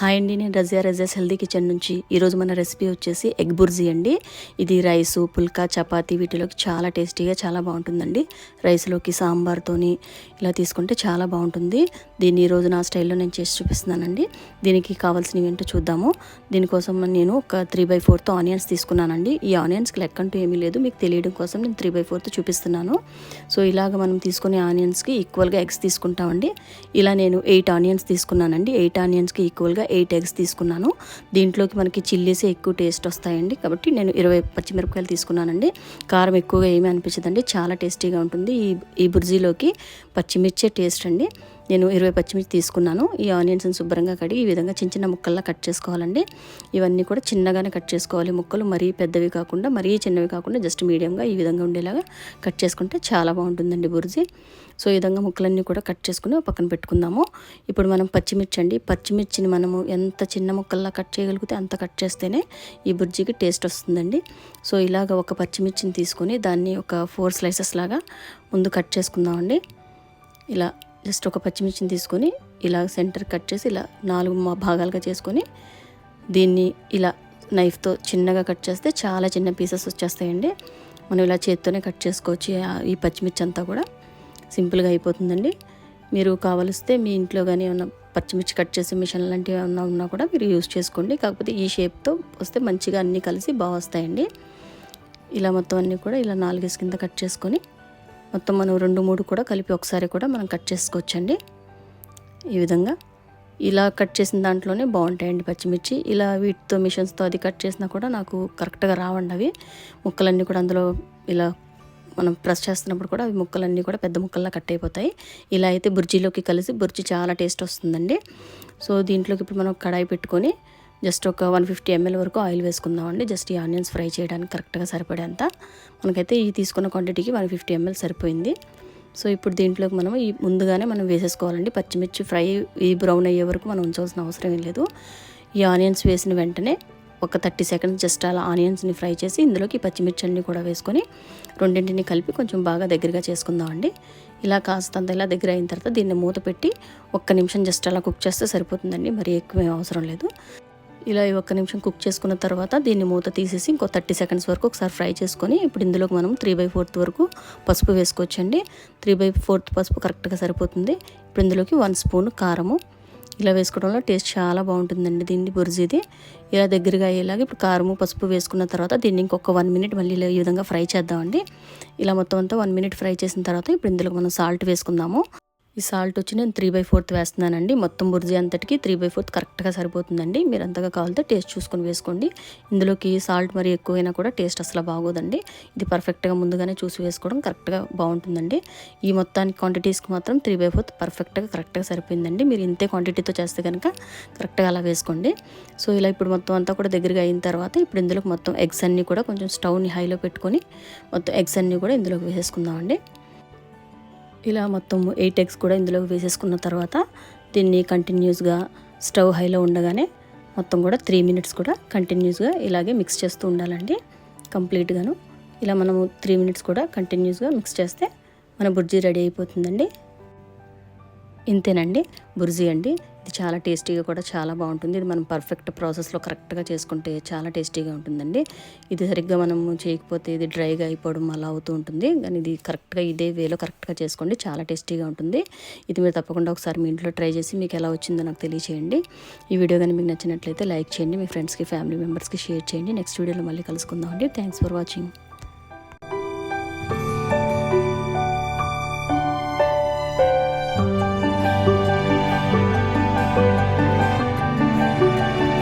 Hi అండి నేను Razia Razia's healthy kitchen నుంచి ఈరోజు మన రెసిపీ వచ్చేసి ఎగ్ బుర్జీ అండి. ఇది రైసు పుల్కా చపాతి వీటిలోకి చాలా టేస్టీగా చాలా బాగుంటుందండి. రైస్లోకి సాంబార్తోని ఇలా తీసుకుంటే చాలా బాగుంటుంది. దీన్ని ఈరోజు నా స్టైల్లో నేను చేసి చూపిస్తున్నానండి. దీనికి కావాల్సినవి ఏంటో చూద్దాము. దీనికోసం నేను ఒక త్రీ బై ఫోర్త్ ఆనియన్స్ తీసుకున్నానండి. ఈ ఆనియన్స్కి లెక్క అంటూ ఏమీ లేదు. మీకు తెలియడం కోసం నేను త్రీ బై ఫోర్త్ చూపిస్తున్నాను. సో ఇలాగ మనం తీసుకునే ఆనియన్స్కి ఈక్వల్గా ఎగ్స్ తీసుకుంటామండి. ఇలా నేను ఎయిట్ ఆనియన్స్ తీసుకున్నానండి. ఎయిట్ ఆనియన్స్కి ఈక్వల్గా ఎయిట్ ఎగ్స్ తీసుకున్నాను. దీంట్లోకి మనకి చిల్లీస్ ఎక్కువ టేస్ట్ వస్తాయండి. కాబట్టి నేను ఇరవై పచ్చిమిరపకాయలు తీసుకున్నానండి. కారం ఎక్కువగా ఏమీ అనిపించదండి. చాలా టేస్టీగా ఉంటుంది. ఈ ఈ బుర్జీలోకి పచ్చిమిర్చే టేస్ట్ అండి. నేను ఇరవై పచ్చిమిర్చి తీసుకున్నాను. ఈ ఆనియన్స్ని శుభ్రంగా కడిగి ఈ విధంగా చిన్న చిన్న ముక్కల్లా కట్ చేసుకోవాలండి. ఇవన్నీ కూడా చిన్నగానే కట్ చేసుకోవాలి ముక్కలు. మరీ పెద్దవి కాకుండా మరీ చిన్నవి కాకుండా జస్ట్ మీడియంగా ఈ విధంగా ఉండేలాగా కట్ చేసుకుంటే చాలా బాగుంటుందండి బుర్జీ. సో ఈ విధంగా ముక్కలన్నీ కూడా కట్ చేసుకుని పక్కన పెట్టుకుందాము. ఇప్పుడు మనం పచ్చిమిర్చి అండి. పచ్చిమిర్చిని మనము ఎంత చిన్న ముక్కల్లా కట్ చేయగలిగితే అంత కట్ చేస్తేనే ఈ బుర్జీకి టేస్ట్ వస్తుందండి. సో ఇలాగ ఒక పచ్చిమిర్చిని తీసుకొని దాన్ని ఒక ఫోర్ స్లైసెస్ లాగా ముందు కట్ చేసుకుందామండి. ఇలా జస్ట్ ఒక పచ్చిమిర్చిని తీసుకొని ఇలా సెంటర్ కట్ చేసి ఇలా నాలుగు భాగాలుగా చేసుకొని దీన్ని ఇలా నైఫ్తో చిన్నగా కట్ చేస్తే చాలా చిన్న పీసెస్ వచ్చేస్తాయండి. మనం ఇలా చేత్తోనే కట్ చేసుకోవచ్చు ఈ పచ్చిమిర్చి అంతా కూడా. సింపుల్గా అయిపోతుందండి. మీరు కావలిస్తే మీ ఇంట్లో కానీ ఏమన్నా పచ్చిమిర్చి కట్ చేసే మిషన్ లాంటివి ఏమన్నా ఉన్నా కూడా మీరు యూస్ చేసుకోండి. కాకపోతే ఈ షేప్తో వస్తే మంచిగా అన్నీ కలిసి బాగా వస్తాయండి. ఇలా మొత్తం అన్నీ కూడా ఇలా నాలుగేసి కింద కట్ చేసుకొని మొత్తం మనం రెండు మూడు కూడా కలిపి ఒకసారి కూడా మనం కట్ చేసుకోవచ్చండి. ఈ విధంగా ఇలా కట్ చేసిన దాంట్లోనే బాగుంటాయండి పచ్చిమిర్చి. ఇలా వీటితో మిషన్స్తో అది కట్ చేసినా కూడా నాకు కరెక్ట్గా రావండి అవి. ముక్కలన్నీ కూడా అందులో ఇలా మనం ప్రెస్ చేస్తున్నప్పుడు కూడా అవి ముక్కలన్నీ కూడా పెద్ద ముక్కల్లా కట్ అయిపోతాయి. ఇలా అయితే బుర్జీలోకి కలిసి బుర్జీ చాలా టేస్ట్ వస్తుందండి. సో దీంట్లోకి ఇప్పుడు మనం కడాయి పెట్టుకొని జస్ట్ ఒక వన్ ఫిఫ్టీ ఎంఎల్ వరకు ఆయిల్ వేసుకుందామండి. జస్ట్ ఈ ఆనియన్స్ ఫ్రై చేయడానికి కరెక్ట్గా సరిపడేంత. మనకైతే ఈ తీసుకున్న క్వాంటిటీకి వన్ ఫిఫ్టీ ఎంఎల్ సరిపోయింది. సో ఇప్పుడు దీంట్లోకి మనం ఈ ముందుగానే మనం వేసేసుకోవాలండి. పచ్చిమిర్చి ఫ్రై ఈ బ్రౌన్ అయ్యే వరకు మనం ఉంచాల్సిన అవసరం ఏం లేదు. ఈ ఆనియన్స్ వేసిన వెంటనే ఒక థర్టీ సెకండ్స్ జస్ట్ అలా ఆనియన్స్ని ఫ్రై చేసి ఇందులోకి పచ్చిమిర్చి అన్ని కూడా వేసుకొని రెండింటిని కలిపి కొంచెం బాగా దగ్గరగా చేసుకుందామండి. ఇలా కాస్తంత ఇలా దగ్గర అయిన తర్వాత దీన్ని మూత పెట్టి ఒక్క నిమిషం జస్ట్ అలా కుక్ చేస్తే సరిపోతుందండి. మరి ఎక్కువ అవసరం లేదు. ఇలా ఒక్క నిమిషం కుక్ చేసుకున్న తర్వాత దీన్ని మూత తీసేసి ఇంకో థర్టీ సెకండ్స్ వరకు ఒకసారి ఫ్రై చేసుకొని ఇప్పుడు ఇందులోకి మనం త్రీ బై ఫోర్త్ వరకు పసుపు వేసుకోవచ్చండి. త్రీ బై ఫోర్త్ పసుపు కరెక్ట్గా సరిపోతుంది. ఇప్పుడు ఇందులోకి వన్ స్పూన్ కారము. ఇలా వేసుకోవడంలో టేస్ట్ చాలా బాగుంటుందండి దీన్ని బుర్జీది. ఇలా దగ్గరగా అయ్యేలాగా ఇప్పుడు కారము పసుపు వేసుకున్న తర్వాత దీన్ని ఇంకొక వన్ మినిట్ మళ్ళీ ఈ విధంగా ఫ్రై చేద్దామండి. ఇలా మొత్తం అంతా వన్ మినిట్ ఫ్రై చేసిన తర్వాత ఇప్పుడు ఇందులో మనం సాల్ట్ వేసుకుందాము. ఈ సాల్ట్ వచ్చి నేను త్రీ బై ఫోర్త్ వేస్తున్నానండి. మొత్తం బుర్జీ అంతటికి త్రీ బై ఫోర్త్ కరెక్ట్గా సరిపోతుందండి. మీరు అంతగా కావాలితే టేస్ట్ చూసుకొని వేసుకోండి. ఇందులోకి సాల్ట్ మరి ఎక్కువైనా కూడా టేస్ట్ అసలు బాగోదండి. ఇది పర్ఫెక్ట్గా ముందుగానే చూసి వేసుకోవడం కరెక్ట్గా బాగుంటుందండి. ఈ మొత్తానికి క్వాంటిటీస్కి మాత్రం త్రీ బై ఫోర్త్ పర్ఫెక్ట్గా కరెక్ట్గా సరిపోయిందండి. మీరు ఇంతే క్వాంటిటీతో చేస్తే కనుక కరెక్ట్గా అలా వేసుకోండి. సో ఇలా ఇప్పుడు మొత్తం అంతా కూడా దగ్గరగా అయిన తర్వాత ఇప్పుడు ఇందులోకి మొత్తం ఎగ్స్ అన్నీ కూడా కొంచెం స్టవ్ని హైలో పెట్టుకొని మొత్తం ఎగ్స్ అన్నీ కూడా ఇందులోకి వేసేసుకుందామండి. ఇలా మొత్తం ఎయిట్ ఎగ్స్ కూడా ఇందులో వేసేసుకున్న తర్వాత దీన్ని కంటిన్యూస్గా స్టవ్ హైలో ఉండగానే మొత్తం కూడా త్రీ మినిట్స్ కూడా కంటిన్యూస్గా ఇలాగే మిక్స్ చేస్తూ ఉండాలండి. కంప్లీట్గాను ఇలా మనము త్రీ మినిట్స్ కూడా కంటిన్యూస్గా మిక్స్ చేస్తే మన బుర్జీ రెడీ అయిపోతుందండి. ఇంతేనండి. బుర్జీ అండి. ఇది చాలా టేస్టీగా కూడా చాలా బాగుంటుంది. ఇది మనం పర్ఫెక్ట్ ప్రాసెస్లో కరెక్ట్గా చేసుకుంటే చాలా టేస్టీగా ఉంటుందండి. ఇది సరిగ్గా మనం చేయకపోతే ఇది డ్రైగా అయిపోవడం అలా అవుతూ ఉంటుంది. కానీ ఇది కరెక్ట్గా ఇదే వేలో కరెక్ట్గా చేసుకోండి. చాలా టేస్టీగా ఉంటుంది. ఇది మీరు తప్పకుండా ఒకసారి మీ ఇంట్లో ట్రై చేసి మీకు ఎలా వచ్చిందో నాకు తెలియచేయండి. ఈ వీడియో కానీ మీకు నచ్చినట్లయితే లైక్ చేయండి. మీ ఫ్రెండ్స్కి ఫ్యామిలీ మెంబర్స్కి షేర్ చేయండి. నెక్స్ట్ వీడియోలో మళ్ళీ కలుసుకుందామండి. Thanks for watching.